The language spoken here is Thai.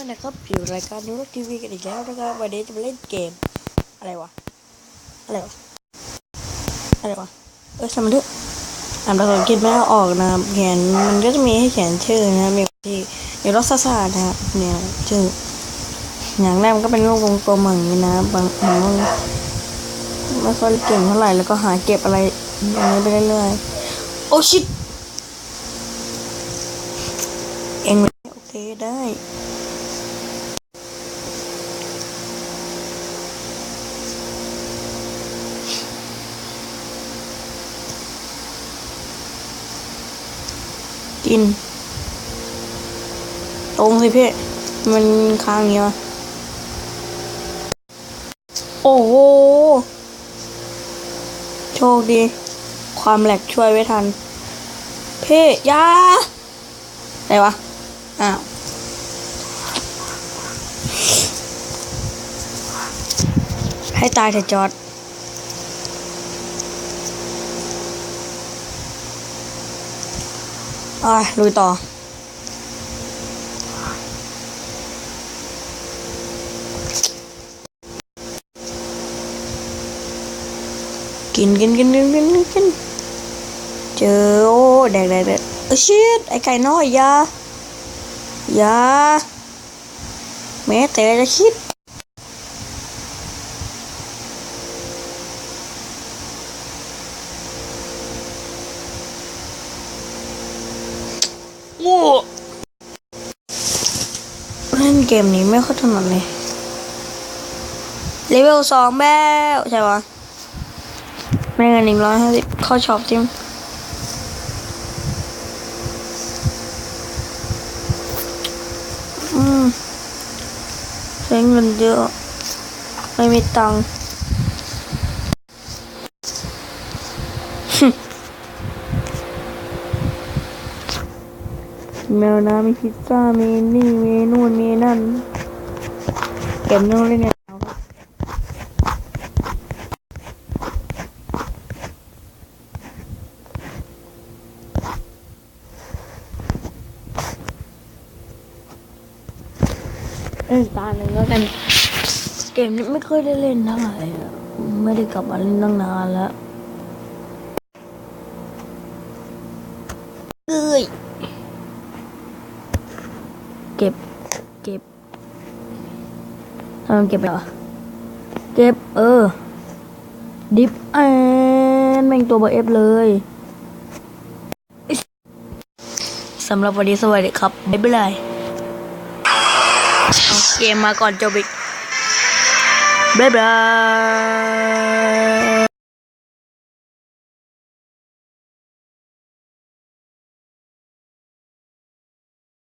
วยนะครับอยู่รายการนูรทีวีกันอีกแล้วนะครับวันนี้จะมาเล่นเกม อะไรวะ อะไรวะ อะไรวะ เออทำมันเถอะอ่านภาษาอังกฤษไม่อาออกนะเขียนมันก็จะมีให้เขียนชื่อนะมีที่มีรสชาตินะครับเนี่ยชื่อ อย่างแรกมันก็เป็นรูปกลมอย่างนี้นะบางบางไม่ค่อยเก่งเท่าไหร่แล้วก็หาเก็บอะไรอย่างนี้ไปเรื่อยๆโอ้ชิตเองเลยโอเคได้ กิน ตรงสิพี่ มันค้างเงี้ยวะโอ้โห โชคดี ความแหลกช่วยไว้ทัน พี่ยาอะไรวะ อ้าวให้ตายเถอะจอด อะลุยต่อกินกินกินกินกินกินกินเจอโอ้แดกแดกแดกเออชิดไอไก่น้อยอยาอยาแม้แต่จะคิด โอ้เล่นเกมนี้ไม่ค่อยถนัดเลยเลเวลสองแบ้วใช่ปะไม่เงินหนึ่งร้อยห้าสิบเข้าช็อปจิมอืมใช้เงินเยอะ ไม่มีตังค์ แมวน้ำมีพิซซ่ามีนี่มีนู่นมีนั่นเก็บนู่นเลยเนี่ยเล่นตาหนึ่งแล้วกันเกมนี้ไม่เคยได้เล่นเท่าไหร่ไม่ได้กลับมาเล่นตั้งนานแล้วเอ้ย เก็บ เก็บทำไมเก็บไปเหรอ เก็บ เออ ดิฟแอนแม่งตัวเบอร์เอฟเลยสำหรับวันนี้สวัสดีครับ บ๊ายบายเอาเกมมาก่อนจบอีกบ๊ายบาย